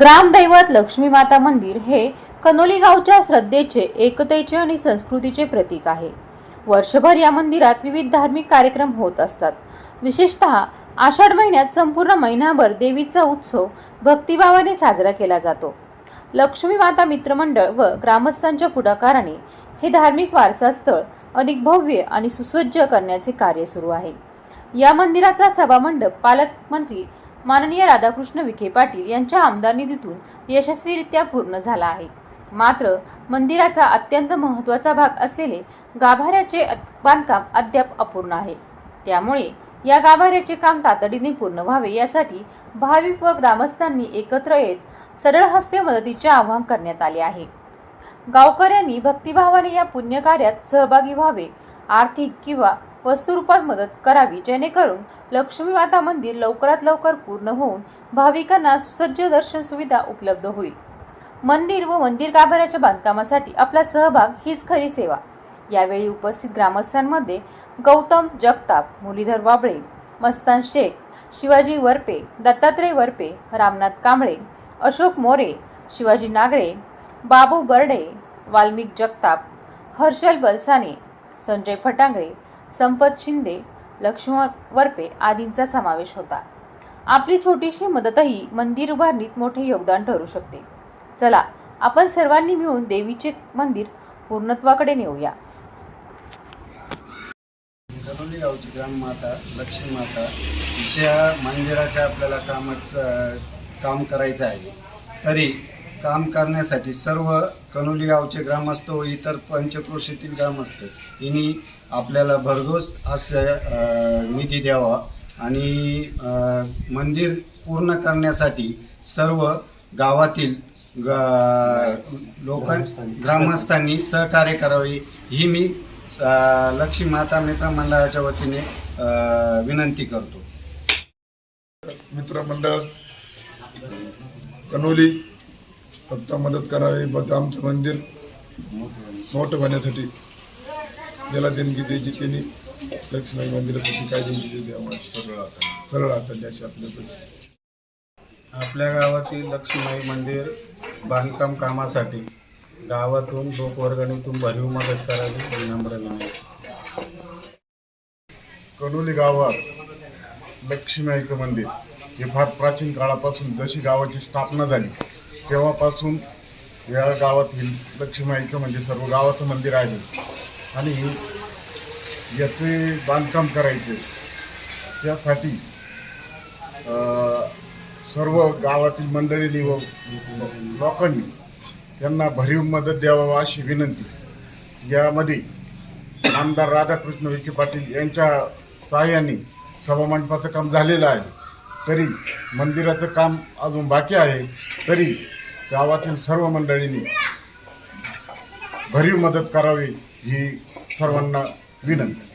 ग्रामदैवत लक्ष्मी माता मंदिर हे कनोली गावच्या श्रद्धेचे एकतेचे आणि संस्कृतीचे प्रतीक आहे. वर्षभर या मंदिरात विविध धार्मिक कार्यक्रम होत असतात. विशेषतः आषाढ महिन्यात संपूर्ण महिनाभर देवीचा उत्सव भक्तिभावाने साजरा केला जातो. लक्ष्मी माता मित्रमंडळ व ग्रामस्थांच्या पुढाकाराने हे धार्मिक वारसा स्थळ अधिक भव्य आणि सुसज्ज करण्याचे कार्य सुरू आहे. या मंदिराचा सभामंडप पालकमंत्री माननीय राधाकृष्ण विखे पाटील यांच्या आमदार निधीतून यशस्वीरित्या पूर्ण झाला आहे. मात्र मंदिराचा अत्यंत महत्त्वाचा भाग असलेले गाभाऱ्याचे बांधकाम अद्याप अपूर्ण आहे. त्यामुळे या गाभाऱ्याचे काम तातडीने पूर्ण व्हावे यासाठी भाविक व ग्रामस्थांनी एकत्र येत सरळ हस्ते मदतीचे आवाहन करण्यात आले आहे. गावकऱ्यांनी भक्तिभावाने या पुण्यकार्यात सहभागी व्हावे आर्थिक किंवा वस्तुरूपात मदत करावी जेणेकरून लक्ष्मी माता मंदिर लवकरात लवकर पूर्ण होऊन भाविकांना सुसज्ज दर्शन सुविधा उपलब्ध होईल. मंदिर व मंदिर गाभाऱ्याच्या बांधकामासाठी आपला सहभाग हीच खरी सेवा. यावेळी उपस्थित ग्रामस्थांमध्ये गौतम जगताप मुरलीधर वाबळे मस्तान शेख शिवाजी वरपे दत्तात्रय वरपे रामनाथ कांबळे अशोक मोरे शिवाजी नागरे बाबू बर्डे वाल्मिक जगताप हर्षल बलसाने संजय फटांगरे संपत शिंदे लक्ष्मण वरपे आदींचा समावेश होता. आपली छोटीशी मदतही मंदिर उभारणीत मोठे योगदान ठरू शकते. चला आपण सर्वांनी मिळून देवीचे मंदिर पूर्णत्वाकडे नेऊया. करोली गावची ग्राममाता लक्ष्मी माता ज्या मंदिराच्या आपल्याला कामाचं काम करायचं आहे तरी काम करण्यासाठी सर्व कनोली गावचे ग्रामस्थ व इतर पंचक्रोशीतील ग्रामस्थ यांनी आपल्याला भरघोस असं निधी द्यावा आणि मंदिर पूर्ण करण्यासाठी सर्व गावातील ग लोक ग्रामस्थांनी. सहकार्य करावे. ही मी लक्ष्मी माता मित्र मंडळाच्या वतीने विनंती करतो. मित्रमंडळ कनोली फक्त मदत करावी बघ आमचं मंदिर मोठं होण्यासाठी ज्याला देणगी द्यायची त्यांनी लक्ष्मी मंदिरासाठी काय देणगी दिली आम्हाला सरळ हाताने अशी आपल्याकडे आपल्या गावातील लक्ष्मीबाई मंदिर बांधकाम कामासाठी गावातून लोकवर्गणीतून भरीव मदत करावी विनम्र विनंती. कनोली गावात लक्ष्मीआईचं मंदिर हे फार प्राचीन काळापासून जशी गावाची स्थापना झाली तेव्हापासून या गावातील लक्ष्मीचं म्हणजे सर्व गावाचं मंदिर आहे. आणि याचे बांधकाम करायचे. त्यासाठी सर्व गावातील मंडळींनी व लोकांनी त्यांना भरीव मदत द्यावा अशी विनंती. यामध्ये आमदार राधाकृष्ण विखे पाटील यांच्या सहाय्याने सभामंडपाचं काम झालेलं आहे. तरी मंदिराचं काम अजून बाकी आहे. तरी गावातील सर्व मंडळींनी भरीव मदत करावी ही सर्वांना विनंती.